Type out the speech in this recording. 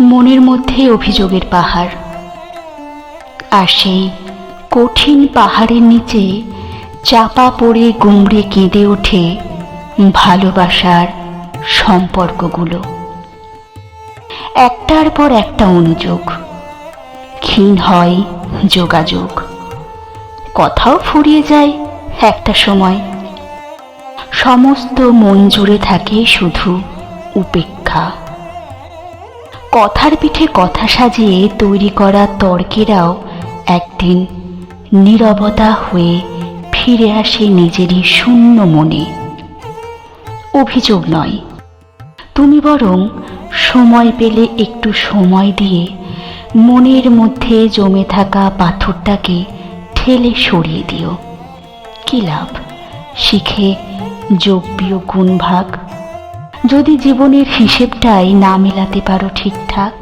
মনের মধ্যে অভিযোগের পাহাড়। আর সেই কঠিন পাহাড়ের নিচে চাপা পড়ে গুমড়ে কেঁদে ওঠে ভালোবাসার সম্পর্কগুলো। একটার পর একটা অনুযোগ। ক্ষীণ হয় যোগাযোগ। কথাও ফুরিয়ে যায় একটা সময়। সমস্ত মন জুড়ে থাকে শুধু উপেক্ষা। কথার পিঠে কথা সাজিয়ে তৈরি করা তর্কেরাও একদিন নীরবতা হয়ে ফিরে আসে নিজেরই শূন্য মনে। অভিযোগ নয়। তুমি বরং সময় পেলে একটু সময় দিয়ে মনের মধ্যে জমে থাকা পাথরটাকে ঠেলে সরিয়ে দিও। কি লাভ? শিখে যোগ বিয়োগ গুণ ভাগ যদি জীবনের হিসেবটাই না মেলাতে পারো ঠিকঠাক